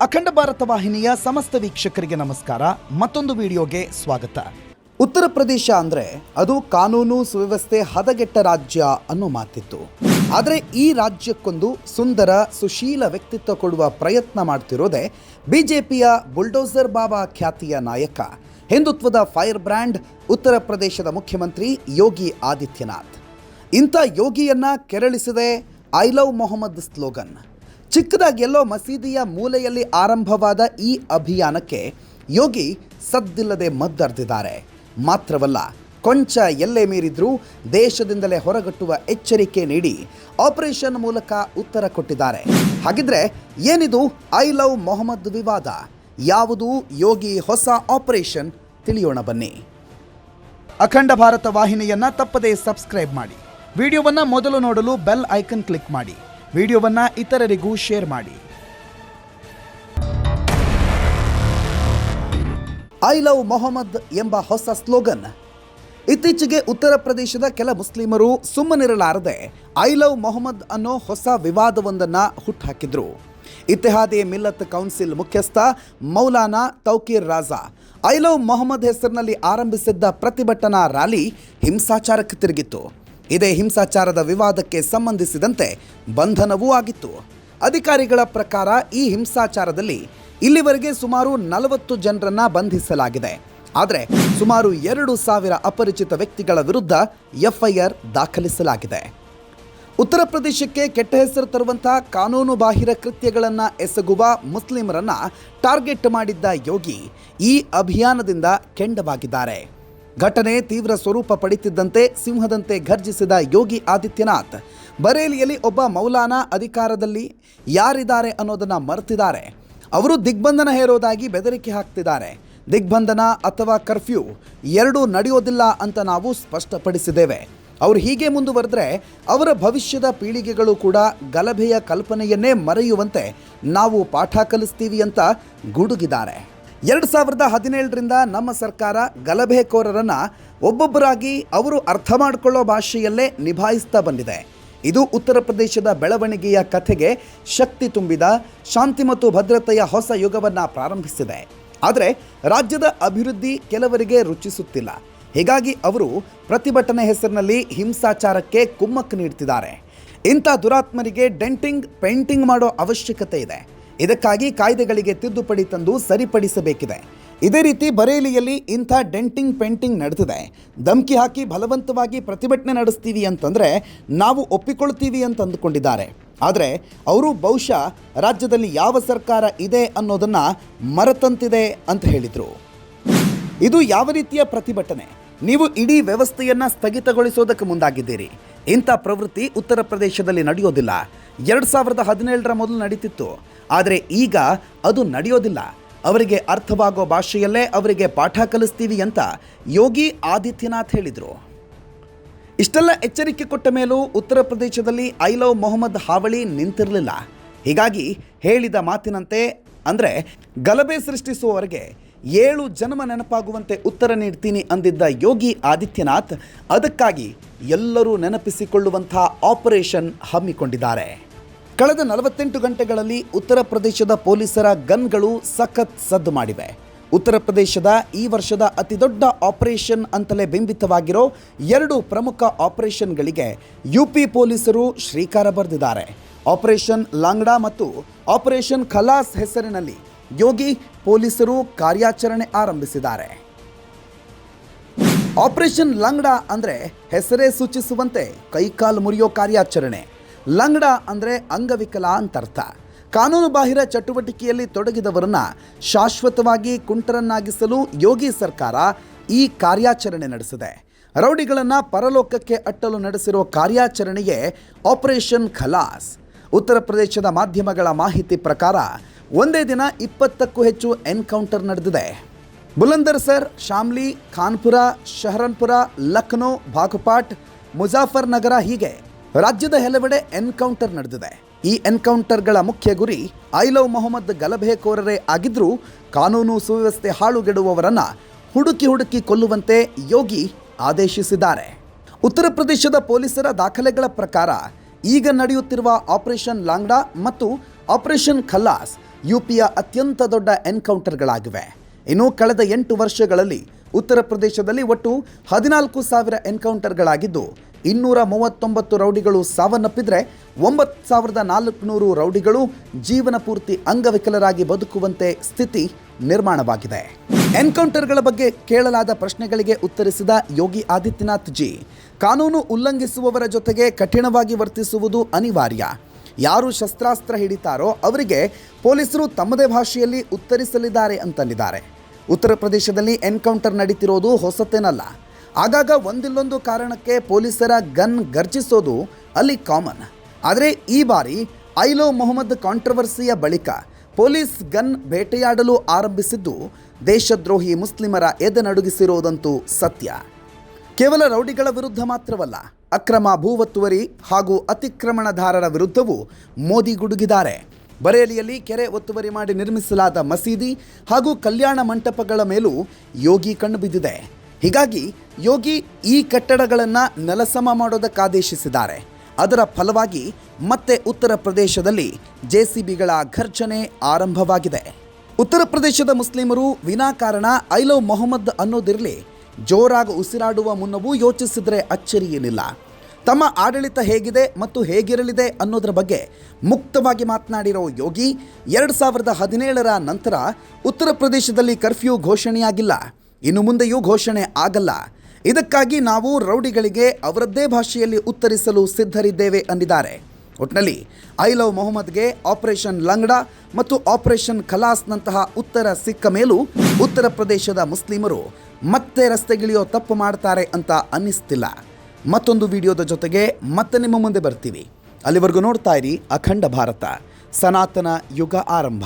ಅಖಂಡ ಭಾರತ ವಾಹಿನಿಯ ಸಮಸ್ತ ವೀಕ್ಷಕರಿಗೆ ನಮಸ್ಕಾರ. ಮತ್ತೊಂದು ವಿಡಿಯೋಗೆ ಸ್ವಾಗತ. ಉತ್ತರ ಪ್ರದೇಶ ಅಂದ್ರೆ ಅದು ಕಾನೂನು ಸುವ್ಯವಸ್ಥೆ ಹದಗೆಟ್ಟ ರಾಜ್ಯ ಅನ್ನೋ ಮಾತಿತ್ತು. ಆದರೆ ಈ ರಾಜ್ಯಕ್ಕೊಂದು ಸುಂದರ, ಸುಶೀಲ ವ್ಯಕ್ತಿತ್ವ ಕೊಡುವ ಪ್ರಯತ್ನ ಮಾಡ್ತಿರೋದೇ ಬಿಜೆಪಿಯ ಬುಲ್ಡೋಸರ್ ಬಾಬಾ ಖ್ಯಾತಿಯ ನಾಯಕ. ಹಿಂದುತ್ವದ ಫೈರ್ ಬ್ರ್ಯಾಂಡ್ ಉತ್ತರ ಪ್ರದೇಶದ ಮುಖ್ಯಮಂತ್ರಿ ಯೋಗಿ ಆದಿತ್ಯನಾಥ್. ಇಂಥ ಯೋಗಿಯನ್ನ ಕೆರಳಿಸಿದೆ ಐ ಲವ್ ಮೊಹಮ್ಮದ್ ಸ್ಲೋಗನ್. ಚಿಕ್ಕದಾಗಿ ಎಲ್ಲೋ ಮಸೀದಿಯ ಮೂಲೆಯಲ್ಲಿ ಆರಂಭವಾದ ಈ ಅಭಿಯಾನಕ್ಕೆ ಯೋಗಿ ಸದ್ದಿಲ್ಲದೆ ಮದ್ದರ್ದಿದ್ದಾರೆ. ಮಾತ್ರವಲ್ಲ, ಕೊಂಚ ಎಲ್ಲೆ ಮೀರಿದ್ರೂ ದೇಶದಿಂದಲೇ ಹೊರಗಟ್ಟುವ ಎಚ್ಚರಿಕೆ ನೀಡಿ ಆಪರೇಷನ್ ಮೂಲಕ ಉತ್ತರ ಕೊಟ್ಟಿದ್ದಾರೆ. ಹಾಗಿದ್ರೆ ಏನಿದು ಐ ಲವ್ ಮೊಹಮ್ಮದ್ ವಿವಾದ? ಯಾವುದು ಯೋಗಿ ಹೊಸ ಆಪರೇಷನ್? ತಿಳಿಯೋಣ ಬನ್ನಿ. ಅಖಂಡ ಭಾರತ ವಾಹಿನಿಯನ್ನ ತಪ್ಪದೇ ಸಬ್ಸ್ಕ್ರೈಬ್ ಮಾಡಿ. ವಿಡಿಯೋವನ್ನ ಮೊದಲು ನೋಡಲು ಬೆಲ್ ಐಕನ್ ಕ್ಲಿಕ್ ಮಾಡಿ. ವಿಡಿಯೋವನ್ನ ಇತರರಿಗೂ ಶೇರ್ ಮಾಡಿ. ಐ ಲವ್ ಮೊಹಮ್ಮದ್ ಎಂಬ ಹೊಸ ಸ್ಲೋಗನ್. ಇತ್ತೀಚೆಗೆ ಉತ್ತರ ಪ್ರದೇಶದ ಕೆಲ ಮುಸ್ಲಿಮರು ಸುಮ್ಮನಿರಲಾರದೆ ಐ ಲವ್ ಮೊಹಮ್ಮದ್ ಅನ್ನೋ ಹೊಸ ವಿವಾದವೊಂದನ್ನು ಹುಟ್ಟುಹಾಕಿದ್ರು ಇತಿಹಾದಿ ಮಿಲ್ಲತ್ ಕೌನ್ಸಿಲ್ ಮುಖ್ಯಸ್ಥ ಮೌಲಾನಾ ತೌಕೀರ್ ರಾಜಾ ಐ ಲವ್ ಮೊಹಮ್ಮದ್ ಹೆಸರಿನಲ್ಲಿ ಆರಂಭಿಸಿದ್ದ ಪ್ರತಿಭಟನಾ ರ್ಯಾಲಿ ಹಿಂಸಾಚಾರಕ್ಕೆ ತಿರುಗಿತ್ತು. ಇದೇ ಹಿಂಸಾಚಾರದ ವಿವಾದಕ್ಕೆ ಸಂಬಂಧಿಸಿದಂತೆ ಬಂಧನವೂ ಆಗಿತ್ತು. ಅಧಿಕಾರಿಗಳ ಪ್ರಕಾರ ಈ ಹಿಂಸಾಚಾರದಲ್ಲಿ ಇಲ್ಲಿವರೆಗೆ ಸುಮಾರು ನಲವತ್ತು ಜನರನ್ನ ಬಂಧಿಸಲಾಗಿದೆ. ಆದರೆ ಸುಮಾರು ಎರಡು ಸಾವಿರ ಅಪರಿಚಿತ ವ್ಯಕ್ತಿಗಳ ವಿರುದ್ಧ ಎಫ್ಐಆರ್ ದಾಖಲಿಸಲಾಗಿದೆ. ಉತ್ತರ ಪ್ರದೇಶಕ್ಕೆ ಕೆಟ್ಟ ಹೆಸರು ತರುವಂತಹ ಕಾನೂನು ಬಾಹಿರ ಕೃತ್ಯಗಳನ್ನು ಎಸಗುವ ಮುಸ್ಲಿಮರನ್ನ ಟಾರ್ಗೆಟ್ ಮಾಡಿದ್ದ ಯೋಗಿ ಈ ಅಭಿಯಾನದಿಂದ ಕೆಂಡವಾಗಿದ್ದಾರೆ. ಘಟನೆ ತೀವ್ರ ಸ್ವರೂಪ ಪಡೆಯುತ್ತಿದ್ದಂತೆ ಸಿಂಹದಂತೆ ಘರ್ಜಿಸಿದ ಯೋಗಿ ಆದಿತ್ಯನಾಥ್. ಬರೇಲಿಯಲ್ಲಿ ಒಬ್ಬ ಮೌಲಾನಾ ಅಧಿಕಾರದಲ್ಲಿ ಯಾರಿದ್ದಾರೆ ಅನ್ನೋದನ್ನು ಮರೆತಿದ್ದಾರೆ. ಅವರು ದಿಗ್ಬಂಧನ ಹೇರೋದಾಗಿ ಬೆದರಿಕೆ ಹಾಕ್ತಿದ್ದಾರೆ. ದಿಗ್ಬಂಧನ ಅಥವಾ ಕರ್ಫ್ಯೂ ಎರಡೂ ನಡೆಯೋದಿಲ್ಲ ಅಂತ ನಾವು ಸ್ಪಷ್ಟಪಡಿಸಿದ್ದೇವೆ. ಅವರು ಹೀಗೆ ಮುಂದುವರೆದ್ರೆ ಅವರ ಭವಿಷ್ಯದ ಪೀಳಿಗೆಗಳು ಕೂಡ ಗಲಭೆಯ ಕಲ್ಪನೆಯನ್ನೇ ಮರೆಯುವಂತೆ ನಾವು ಪಾಠ ಕಲಿಸ್ತೀವಿ ಅಂತ ಗುಡುಗಿದ್ದಾರೆ. ಎರಡು ಸಾವಿರದ ಹದಿನೇಳರಿಂದ ನಮ್ಮ ಸರ್ಕಾರ ಗಲಭೆಕೋರರನ್ನು ಒಬ್ಬೊಬ್ಬರಾಗಿ ಅವರು ಅರ್ಥ ಮಾಡಿಕೊಳ್ಳೋ ಭಾಷೆಯಲ್ಲೇ ನಿಭಾಯಿಸ್ತಾ ಬಂದಿದೆ. ಇದು ಉತ್ತರ ಪ್ರದೇಶದ ಬೆಳವಣಿಗೆಯ ಕಥೆಗೆ ಶಕ್ತಿ ತುಂಬಿದ, ಶಾಂತಿ ಮತ್ತು ಭದ್ರತೆಯ ಹೊಸ ಯುಗವನ್ನು ಪ್ರಾರಂಭಿಸಿದೆ. ಆದರೆ ರಾಜ್ಯದ ಅಭಿವೃದ್ಧಿ ಕೆಲವರಿಗೆ ರುಚಿಸುತ್ತಿಲ್ಲ. ಹೀಗಾಗಿ ಅವರು ಪ್ರತಿಭಟನೆ ಹೆಸರಿನಲ್ಲಿ ಹಿಂಸಾಚಾರಕ್ಕೆ ಕುಮ್ಮಕ್ಕು ನೀಡ್ತಿದ್ದಾರೆ. ಇಂಥ ದುರಾತ್ಮರಿಗೆ ಡೆಂಟಿಂಗ್, ಪೇಂಟಿಂಗ್ ಮಾಡೋ ಅವಶ್ಯಕತೆ ಇದೆ. ಇದಕ್ಕಾಗಿ ಕಾಯ್ದೆಗಳಿಗೆ ತಿದ್ದುಪಡಿ ತಂದು ಸರಿಪಡಿಸಬೇಕಿದೆ. ಇದೇ ರೀತಿ ಬರೇಲಿಯಲ್ಲಿ ಇಂಥ ಡೆಂಟಿಂಗ್ ಪೇಂಟಿಂಗ್ ನಡೆದಿದೆ ಧಮಕಿ ಹಾಕಿ ಬಲವಂತವಾಗಿ ಪ್ರತಿಭಟನೆ ನಡೆಸ್ತೀವಿ ಅಂತಂದರೆ ನಾವು ಒಪ್ಪಿಕೊಳ್ತೀವಿ ಅಂತ ಅಂದುಕೊಂಡಿದ್ದಾರೆ. ಆದರೆ ಅವರು ಬಹುಶಃ ರಾಜ್ಯದಲ್ಲಿ ಯಾವ ಸರ್ಕಾರ ಇದೆ ಅನ್ನೋದನ್ನು ಮರೆತಂತಿದೆ ಅಂತ ಹೇಳಿದರು. ಇದು ಯಾವ ರೀತಿಯ ಪ್ರತಿಭಟನೆ? ನೀವು ಇಡೀ ವ್ಯವಸ್ಥೆಯನ್ನ ಸ್ಥಗಿತಗೊಳಿಸೋದಕ್ಕೆ ಮುಂದಾಗಿದ್ದೀರಿ. ಇಂಥ ಪ್ರವೃತ್ತಿ ಉತ್ತರ ಪ್ರದೇಶದಲ್ಲಿ ನಡೆಯೋದಿಲ್ಲ. ಎರಡು ಸಾವಿರದ ಹದಿನೇಳರ ಮೊದಲು ನಡೀತಿತ್ತು. ಆದರೆ ಈಗ ಅದು ನಡೆಯೋದಿಲ್ಲ. ಅವರಿಗೆ ಅರ್ಥವಾಗೋ ಭಾಷೆಯಲ್ಲೇ ಅವರಿಗೆ ಪಾಠ ಕಲಿಸ್ತೀವಿ ಅಂತ ಯೋಗಿ ಆದಿತ್ಯನಾಥ್ ಹೇಳಿದರು. ಇಷ್ಟೆಲ್ಲ ಎಚ್ಚರಿಕೆ ಕೊಟ್ಟ ಮೇಲೂ ಉತ್ತರ ಪ್ರದೇಶದಲ್ಲಿ ಐ ಲವ್ ಮೊಹಮ್ಮದ್ ಹಾವಳಿ ನಿಂತಿರಲಿಲ್ಲ. ಹೀಗಾಗಿ ಹೇಳಿದ ಮಾತಿನಂತೆ ಅಂದರೆ, ಗಲಭೆ ಸೃಷ್ಟಿಸುವವರೆಗೆ ಏಳು ಜನ್ಮ ನೆನಪಾಗುವಂತೆ ಉತ್ತರ ನೀಡ್ತೀನಿ ಅಂದಿದ್ದ ಯೋಗಿ ಆದಿತ್ಯನಾಥ್ ಅದಕ್ಕಾಗಿ ಎಲ್ಲರೂ ನೆನಪಿಸಿಕೊಳ್ಳುವಂಥ ಆಪರೇಷನ್ ಹಮ್ಮಿಕೊಂಡಿದ್ದಾರೆ. ಕಳೆದ ನಲವತ್ತೆಂಟು ಗಂಟೆಗಳಲ್ಲಿ ಉತ್ತರ ಪ್ರದೇಶದ ಪೊಲೀಸರ ಗನ್ಗಳು ಸಖತ್ ಸದ್ದು ಮಾಡಿವೆ. ಉತ್ತರ ಪ್ರದೇಶದ ಈ ವರ್ಷದ ಅತಿದೊಡ್ಡ ಆಪರೇಷನ್ ಅಂತಲೇ ಬಿಂಬಿತವಾಗಿರೋ ಎರಡು ಪ್ರಮುಖ ಆಪರೇಷನ್ಗಳಿಗೆ ಯು ಪಿ ಪೊಲೀಸರು ಶ್ರೀಕಾರ ಬರೆದಿದ್ದಾರೆ. ಆಪರೇಷನ್ ಲಾಂಗ್ಡಾ ಮತ್ತು ಆಪರೇಷನ್ ಖಲಾಸ್ ಹೆಸರಿನಲ್ಲಿ ಯೋಗಿ ಪೊಲೀಸರು ಕಾರ್ಯಾಚರಣೆ ಆರಂಭಿಸಿದ್ದಾರೆ. ಆಪರೇಷನ್ ಲಂಗ್ಡಾ ಅಂದರೆ ಹೆಸರೇ ಸೂಚಿಸುವಂತೆ ಕೈಕಾಲು ಮುರಿಯೋ ಕಾರ್ಯಾಚರಣೆ. ಲಂಗ್ಡಾ ಅಂದರೆ ಅಂಗವಿಕಲ ಅಂತರ್ಥ ಕಾನೂನು ಬಾಹಿರ ಚಟುವಟಿಕೆಯಲ್ಲಿ ತೊಡಗಿದವರನ್ನ ಶಾಶ್ವತವಾಗಿ ಕುಂಟರನ್ನಾಗಿಸಲು ಯೋಗಿ ಸರ್ಕಾರ ಈ ಕಾರ್ಯಾಚರಣೆ ನಡೆಸಿದೆ. ರೌಡಿಗಳನ್ನು ಪರಲೋಕಕ್ಕೆ ಅಟ್ಟಲು ನಡೆಸಿರುವ ಕಾರ್ಯಾಚರಣೆಗೆ ಆಪರೇಷನ್ ಖಲಾಸ್. ಉತ್ತರ ಪ್ರದೇಶದ ಮಾಧ್ಯಮಗಳ ಮಾಹಿತಿ ಪ್ರಕಾರ ಒಂದೇ ದಿನ ಇಪ್ಪತ್ತಕ್ಕೂ ಹೆಚ್ಚು ಎನ್ಕೌಂಟರ್ ನಡೆದಿದೆ. ಬುಲಂದರ್ ಸರ್, ಶಾಮ್ಲಿ, ಖಾನ್ಪುರ, ಶಹರನ್ಪುರ ಲಕ್ನೋ ಬಾಗುಪಾಟ್, ಮುಜಾಫರ್ನಗರ ಹೀಗೆ ರಾಜ್ಯದ ಹಲವೆಡೆ ಎನ್ಕೌಂಟರ್ ನಡೆದಿದೆ. ಈ ಎನ್ಕೌಂಟರ್ಗಳ ಮುಖ್ಯ ಗುರಿ ಐ ಲವ್ ಮೊಹಮ್ಮದ್ ಗಲಭೆಕೋರರೇ ಆಗಿದ್ರೂ ಕಾನೂನು ಸುವ್ಯವಸ್ಥೆ ಹಾಳುಗೆಡುವವರನ್ನ ಹುಡುಕಿ ಹುಡುಕಿ ಕೊಲ್ಲುವಂತೆ ಯೋಗಿ ಆದೇಶಿಸಿದ್ದಾರೆ. ಉತ್ತರ ಪ್ರದೇಶದ ಪೊಲೀಸರ ದಾಖಲೆಗಳ ಪ್ರಕಾರ ಈಗ ನಡೆಯುತ್ತಿರುವ ಆಪರೇಷನ್ ಲಾಂಗ್ಡಾ ಮತ್ತು ಆಪರೇಷನ್ ಖಲ್ಲಾಸ್ ಯುಪಿಯ ಅತ್ಯಂತ ದೊಡ್ಡ ಎನ್ಕೌಂಟರ್ಗಳಾಗಿವೆ. ಇನ್ನು ಕಳೆದ ಎಂಟು ವರ್ಷಗಳಲ್ಲಿ ಉತ್ತರ ಪ್ರದೇಶದಲ್ಲಿ ಒಟ್ಟು ಹದಿನಾಲ್ಕು ಸಾವಿರ ಎನ್ಕೌಂಟರ್ಗಳಾಗಿದ್ದು ಇನ್ನೂರ ಮೂವತ್ತೊಂಬತ್ತು ರೌಡಿಗಳು ಸಾವನ್ನಪ್ಪಿದರೆ ಒಂಬತ್ತು ಸಾವಿರದ ನಾಲ್ಕುನೂರು ರೌಡಿಗಳು ಜೀವನ ಪೂರ್ತಿ ಅಂಗವಿಕಲರಾಗಿ ಬದುಕುವಂತೆ ಸ್ಥಿತಿ ನಿರ್ಮಾಣವಾಗಿದೆ. ಎನ್ಕೌಂಟರ್ಗಳ ಬಗ್ಗೆ ಕೇಳಲಾದ ಪ್ರಶ್ನೆಗಳಿಗೆ ಉತ್ತರಿಸಿದ ಯೋಗಿ ಆದಿತ್ಯನಾಥ್ ಜಿ, ಕಾನೂನು ಉಲ್ಲಂಘಿಸುವವರ ಜೊತೆಗೆ ಕಠಿಣವಾಗಿ ವರ್ತಿಸುವುದು ಅನಿವಾರ್ಯ. ಯಾರು ಶಸ್ತ್ರಾಸ್ತ್ರ ಹಿಡಿತಾರೋ ಅವರಿಗೆ ಪೊಲೀಸರು ತಮ್ಮದೇ ಭಾಷೆಯಲ್ಲಿ ಉತ್ತರಿಸಲಿದ್ದಾರೆ ಅಂತಂದಿದ್ದಾರೆ. ಉತ್ತರ ಪ್ರದೇಶದಲ್ಲಿ ಎನ್ಕೌಂಟರ್ ನಡೀತಿರೋದು ಹೊಸತೇನಲ್ಲ. ಆಗಾಗ ಒಂದಿಲ್ಲೊಂದು ಕಾರಣಕ್ಕೆ ಪೊಲೀಸರ ಗನ್ ಗರ್ಜಿಸೋದು ಅಲ್ಲಿ ಕಾಮನ್. ಆದರೆ ಈ ಬಾರಿ ಐಲೋ ಮೊಹಮ್ಮದ್ ಕಾಂಟ್ರವರ್ಸಿಯ ಬಳಿಕ ಪೊಲೀಸ್ ಗನ್ ಬೇಟೆಯಾಡಲು ಆರಂಭಿಸಿದ್ದು ದೇಶದ್ರೋಹಿ ಮುಸ್ಲಿಮರ ಎದೆನಡುಗಿಸಿರೋದಂತೂ ಸತ್ಯ. ಕೇವಲ ರೌಡಿಗಳ ವಿರುದ್ಧ ಮಾತ್ರವಲ್ಲ, ಅಕ್ರಮ ಭೂ ಒತ್ತುವರಿ ಹಾಗೂ ಅತಿಕ್ರಮಣದಾರರ ವಿರುದ್ಧವೂ ಮೋದಿ ಗುಡುಗಿದ್ದಾರೆ. ಬರೇಲಿಯಲ್ಲಿ ಕೆರೆ ಒತ್ತುವರಿ ಮಾಡಿ ನಿರ್ಮಿಸಲಾದ ಮಸೀದಿ ಹಾಗೂ ಕಲ್ಯಾಣ ಮಂಟಪಗಳ ಮೇಲೂ ಯೋಗಿ ಕಣ್ಣುಬಿದ್ದಿದೆ ಹೀಗಾಗಿ ಯೋಗಿ ಈ ಕಟ್ಟಡಗಳನ್ನು ನೆಲಸಮ ಮಾಡೋದಕ್ಕಾದೇಶಿಸಿದ್ದಾರೆ. ಅದರ ಫಲವಾಗಿ ಮತ್ತೆ ಉತ್ತರ ಪ್ರದೇಶದಲ್ಲಿ ಜೆಸಿಬಿಗಳ ಘರ್ಷಣೆ ಆರಂಭವಾಗಿದೆ. ಉತ್ತರ ಪ್ರದೇಶದ ಮುಸ್ಲಿಮರು ವಿನಾಕಾರಣ ಐಲೋ ಮೊಹಮ್ಮದ್ ಅನ್ನೋದಿರಲಿ ಜೋರಾಗಿ ಉಸಿರಾಡುವ ಮುನ್ನವೂ ಯೋಚಿಸಿದರೆ ಅಚ್ಚರಿಯೇನಿಲ್ಲ ತಮ್ಮ ಆಡಳಿತ ಹೇಗಿದೆ ಮತ್ತು ಹೇಗಿರಲಿದೆ ಅನ್ನೋದರ ಬಗ್ಗೆ ಮುಕ್ತವಾಗಿ ಮಾತನಾಡಿರೋ ಯೋಗಿ ಎರಡು ಸಾವಿರದ ಹದಿನೇಳರ ನಂತರ ಉತ್ತರ ಪ್ರದೇಶದಲ್ಲಿ ಕರ್ಫ್ಯೂ ಘೋಷಣೆಯಾಗಿಲ್ಲ. ಇನ್ನು ಮುಂದೆಯೂ ಘೋಷಣೆ ಆಗಲ್ಲ. ಇದಕ್ಕಾಗಿ ನಾವು ರೌಡಿಗಳಿಗೆ ಅವರದ್ದೇ ಭಾಷೆಯಲ್ಲಿ ಉತ್ತರಿಸಲು ಸಿದ್ಧರಿದ್ದೇವೆ ಅಂದಿದ್ದಾರೆ. ಒಟ್ನಲ್ಲಿ, ಐ ಲವ್ ಮೊಹಮ್ಮದ್ಗೆ ಆಪರೇಷನ್ ಲಂಗ್ಡಾ ಮತ್ತು ಆಪರೇಷನ್ ಖಲಾಸ್ನಂತಹ ಉತ್ತರ ಸಿಕ್ಕ ಮೇಲೂ ಉತ್ತರ ಪ್ರದೇಶದ ಮುಸ್ಲಿಮರು ಮತ್ತೆ ರಸ್ತೆಗಿಳಿಯೋ ತಪ್ಪು ಮಾಡ್ತಾರೆ ಅಂತ ಅನ್ನಿಸ್ತಿಲ್ಲ. ಮತ್ತೊಂದು ವಿಡಿಯೋದ ಜೊತೆಗೆ ಮತ್ತೆ ನಿಮ್ಮ ಮುಂದೆ ಬರ್ತೀವಿ. ಅಲ್ಲಿವರೆಗೂ ನೋಡ್ತಾ ಇರಿ ಅಖಂಡ ಭಾರತ. ಸನಾತನ ಯುಗ ಆರಂಭ.